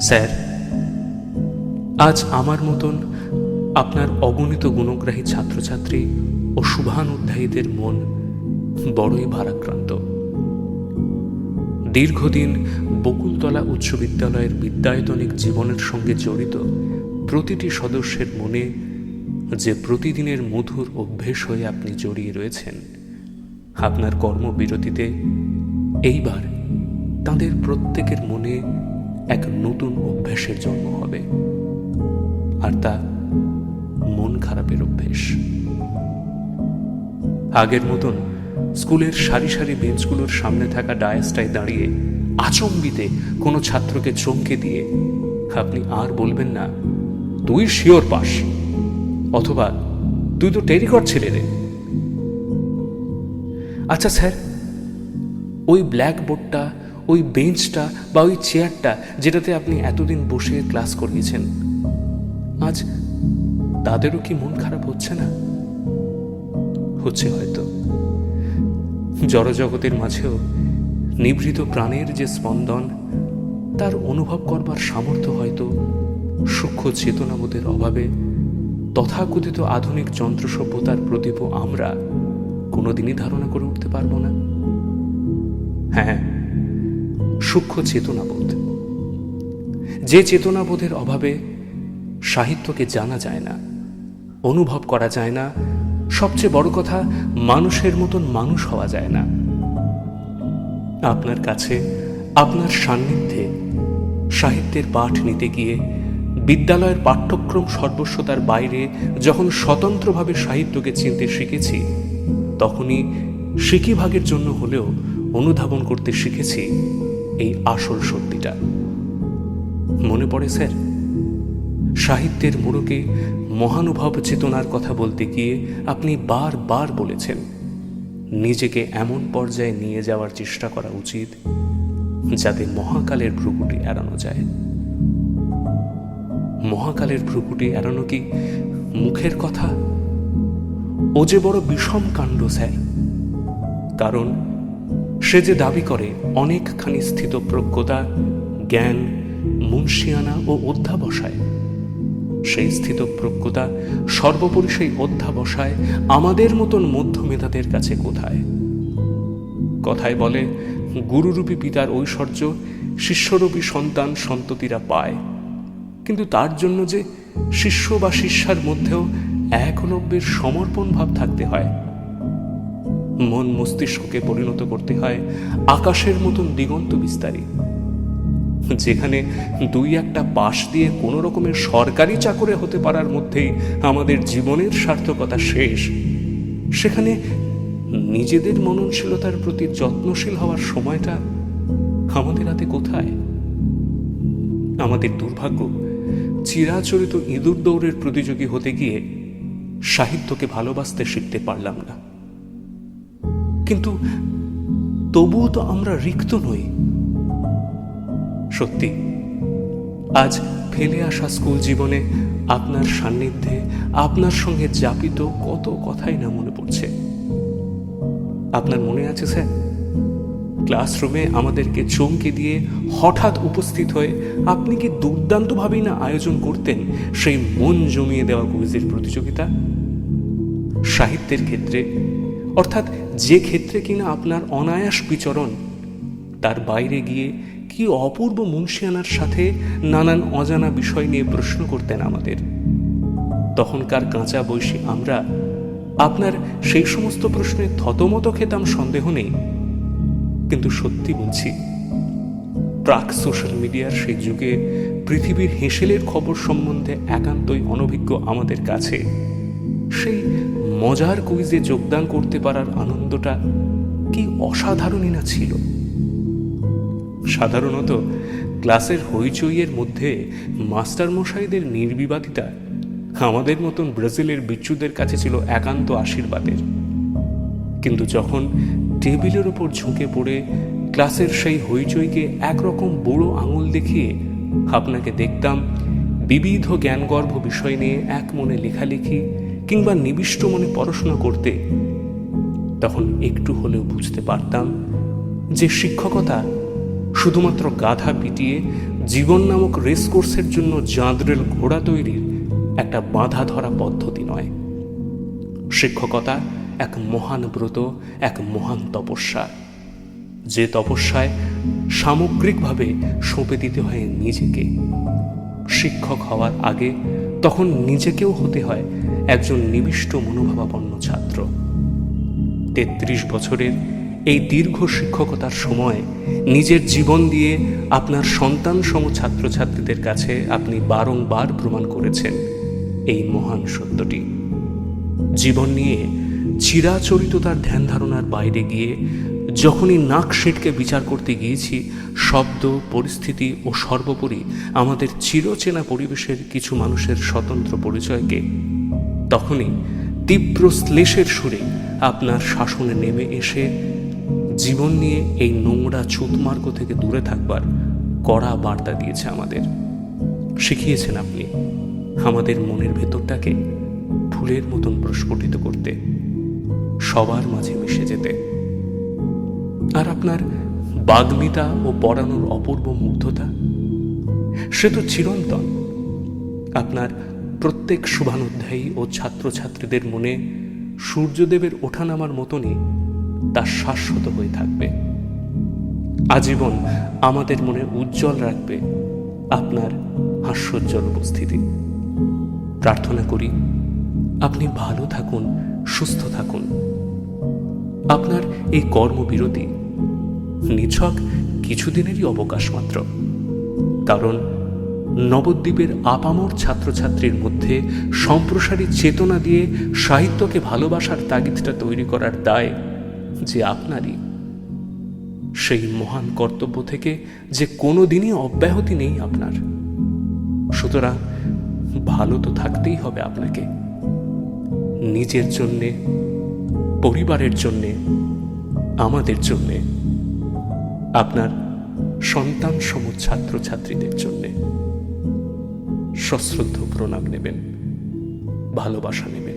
Sir, আজ আমার মতন আপনার অগণিত গুণগ্রাহী ছাত্রছাত্রী ও শুভানুধ্যায়ীদের মন বড়ই ভারাক্রান্ত। দীর্ঘদিন বকুলতলা উচ্চ বিদ্যালয়ের বিদ্যায়তনিক জীবনের সঙ্গে জড়িত প্রতিটি সদস্যের মনে যে প্রতিদিনের মধুর অভ্যেস হয়ে আপনি জড়িয়ে রয়েছেন, আপনার কর্মবিরতিতে এইবার তাদের প্রত্যেকের মনে এক নতুন অভ্যাসের জন্ম হবে। আর তা মন খারাপের অভ্যেস। আগের মতন স্কুলের সারি সারি বেঞ্চগুলোর সামনে থাকা ডায়াসটায় দাঁড়িয়ে আচম্বিতে কোনো ছাত্রকে চমকে দিয়ে আপনি আর বলবেন না তুই শিওর পাস। অথবা তুই তো টেরিকট ছেলে রে। আচ্ছা স্যার, ওই ব্ল্যাক বোর্ডটা ওই বেঞ্চটা বা ওই চেয়ারটা যেটাতে আপনি এতদিন বসে ক্লাস করিয়েছেন, আজ তাদেরও কি মন খারাপ হচ্ছে না? হচ্ছে হয়তো। জড়জগতের মাঝেও নিভৃত প্রাণের যে স্পন্দন, তার অনুভব করবার সামর্থ্য হয়তো সূক্ষ্ম চেতনাবোধের অভাবে তথাকথিত আধুনিক যন্ত্র সভ্যতার প্রদীপ আমরা কোনোদিনই ধারণা করে উঠতে পারব না। হ্যাঁ সূক্ষ্ম চেতনাবোধ। যে চেতনাবোধের অভাবে সাহিত্যকে জানা যায় না, অনুভব করা যায় না, সবচেয়ে বড় কথা মানুষের মতন মানুষ হওয়া যায় না। আপনার কাছে, আপনার সান্নিধ্যে সাহিত্যের পাঠ নিতে গিয়ে বিদ্যালয়ের পাঠ্যক্রম সর্বস্বতার বাইরে যখন স্বতন্ত্রভাবে সাহিত্যকে চিনতে শিখেছি, তখনই সিকিভাগের জন্য হলেও অনুধাবন করতে শিখেছি এই আসল সত্যিটা। মনে পড়ে, স্যার? সাহিত্যের মোড়কে মহানুভব চেতনার কথা বলতে গিয়ে আপনি বারবার বলেছেন, নিজেকে এমন পর্যায়ে নিয়ে যাওয়ার চেষ্টা করা উচিত যাতে মহাকালের ভ্রুকুটি এড়ানো যায়। মহাকালের ভ্রুকুটি এড়ানো কি মুখের কথা? ও যে বড় বিষম কাণ্ড, স্যার। কারণ সে যে দাবি করে অনেকখানি স্থিতপ্রজ্ঞতা, জ্ঞান, মুন্সিয়ানা ও অধ্যাবসায়, সেই স্থিতপ্রজ্ঞতা সর্বোপরি সেই অধ্যাবসায় আমাদের মতন মধ্যমেধাদের কাছে কোথায়? কথায় বলে, গুরুরূপী পিতার ঐশ্বর্য শিষ্যরূপী সন্তান সন্ততিরা পায়। কিন্তু তার জন্য যে শিষ্য বা শিষ্যার মধ্যেও একলব্যের সমর্পণ ভাব থাকতে হয়। মন মস্তিষ্ককে পরিণত করতে হয় আকাশের মতন দিগন্ত বিস্তারী, যেখানে দুই একটা পাশ দিয়ে কোনো রকমের সরকারি চাকরে হতে পারার মধ্যেই আমাদের জীবনের সার্থকতা শেষ। সেখানে নিজেদের মননশীলতার প্রতি যত্নশীল হওয়ার সময়টা আমাদের হাতে কোথায়? আমাদের দুর্ভাগ্য চিরাচরিত ইঁদুর দৌড়ের প্রতিযোগী হতে গিয়ে সাহিত্যকে ভালোবাসতে শিখতে পারলাম না। কিন্তু তবুও তো আমরা রিক্ত নই। সত্যি, আজ ফেলে আসা স্কুল জীবনে আপনার সান্নিধ্যে আপনার সঙ্গে যাপিত কত কথাই না মনে পড়ছে। আপনার মনে আছে, স্যার? ক্লাসরুমে আমাদেরকে চমকে দিয়ে হঠাৎ উপস্থিত হয়ে আপনি কি দুর্দান্তভাবেই না আয়োজন করতেন সেই মন জমিয়ে দেওয়া কুইজের প্রতিযোগিতা? সাহিত্যের ক্ষেত্রে, অর্থাৎ যে ক্ষেত্রে কিনা আপনার অনায়াস বিচরণ, তার বাইরে গিয়ে কি অপূর্ব মুন্সিয়ানার সাথে নানান অজানা বিষয় নিয়ে প্রশ্ন করতেন আমাদের? তখনকার কাঁচা বয়সী আমরা, আপনার সেই সমস্ত প্রশ্নে থতমত খেতাম সন্দেহ নেই। কিন্তু সত্যি বলছি, প্রাক সোশ্যাল মিডিয়ার সেই যুগে পৃথিবীর হেঁসেলের খবর সম্বন্ধে একান্তই অনভিজ্ঞ আমাদের কাছে। সেই মজার কুইজে যোগদান করতে পারার আনন্দটা কি অসাধারণই না ছিল? সাধারণত ক্লাসের হইচইয়ের মধ্যে মাস্টারমশাইদের নির্বিবাদিতা আমাদের মতন ব্রাজিলের বিচ্ছুদের কাছে ছিল একান্ত আশীর্বাদের। কিন্তু যখন টেবিলের ওপর ঝুঁকে পড়ে ক্লাসের সেই হইচইকে একরকম বুড়ো আঙুল দেখিয়ে আপনাকে দেখতাম বিবিধ জ্ঞানগর্ভ বিষয় নিয়ে এক মনে লেখালেখি কিংবা নিবিষ্ট মনে পড়াশোনা করতে। তখন একটু হলেও বুঝতে পারতাম যে শিক্ষকতা শুধুমাত্র গাধা পিটিয়ে জীবন নামক রেস কোর্সের জন্য জাঁদরেল ঘোড়া তৈরির একটা বাঁধা ধরা পদ্ধতি নয়। শিক্ষকতা এক মহান ব্রত, এক মহান তপস্যা। যে তপস্যায় সামগ্রিকভাবে সঁপে দিতে হয় নিজেকে। শিক্ষক হওয়ার আগে তখন নিজেকেও হতে হয় একজন নিবিষ্ট মনোভাবাপন্ন ছাত্র। তেত্রিশ বছরের এই দীর্ঘ শিক্ষকতার সময় নিজের জীবন দিয়ে আপনার সন্তান সম ছাত্রছাত্রীদের কাছে আপনি বারংবার প্রমাণ করেছেন এই মহান সত্যটি। জীবন নিয়ে চিরাচরিততার ধ্যান ধারণার বাইরে গিয়ে যখনই নাক সেটকে বিচার করতে গিয়েছি, শব্দ, পরিস্থিতি ও সর্বোপরি আমাদের চিরচেনা পরিবেশের কিছু মানুষের স্বতন্ত্র পরিচয়কে, তখনই তীব্র শ্লেষের সুরে আপনার শাসনে নেমে এসে জীবন নিয়ে এই নোংরা ছুতমার্গ থেকে দূরে থাকবার কড়া বার্তা দিয়েছে আমাদের। শিখিয়েছেন আপনি আমাদের মনের ভেতরটাকে ফুলের মতন প্রস্ফুটিত করতে। সবার মাঝে মিশে যেতে। আর আপনার বাগ্মিতা ও পড়ানোর অপূর্ব মুগ্ধতা, সে তো চিরন্তন। আপনার প্রত্যেক শুভানুধ্যায়ী ও ছাত্রছাত্রীদের মনে সূর্যদেবের ওঠানামার মতনই তা শাশ্বত হয়ে থাকবে। আজীবন আমাদের মনে উজ্জ্বল রাখবে আপনার হাস্যোজ্জ্বল উপস্থিতি। প্রার্থনা করি, আপনি ভালো থাকুন, সুস্থ থাকুন। আপনার এই কর্মবিরতি নিছক কিছুদিনেরই অবকাশ মাত্র। কারণ নবদ্বীপের আপামর ছাত্রছাত্রীর মধ্যে সম্প্রসারী চেতনা দিয়ে সাহিত্যকে ভালোবাসার তাগিদটা তৈরি করার দায় যে আপনারই। সেই মহান কর্তব্য থেকে যে কোনো দিনই অব্যাহতি নেই আপনার। সুতরাং ভালো তো থাকতেই হবে আপনাকে। নিজের জন্যে পরিবারের জন্যে আমাদের জন্যে আপনার সন্তান সম ছাত্রছাত্রীদের জন্যে সশ্রদ্ধ প্রণাম নেবেন ভালোবাসা নেবেন।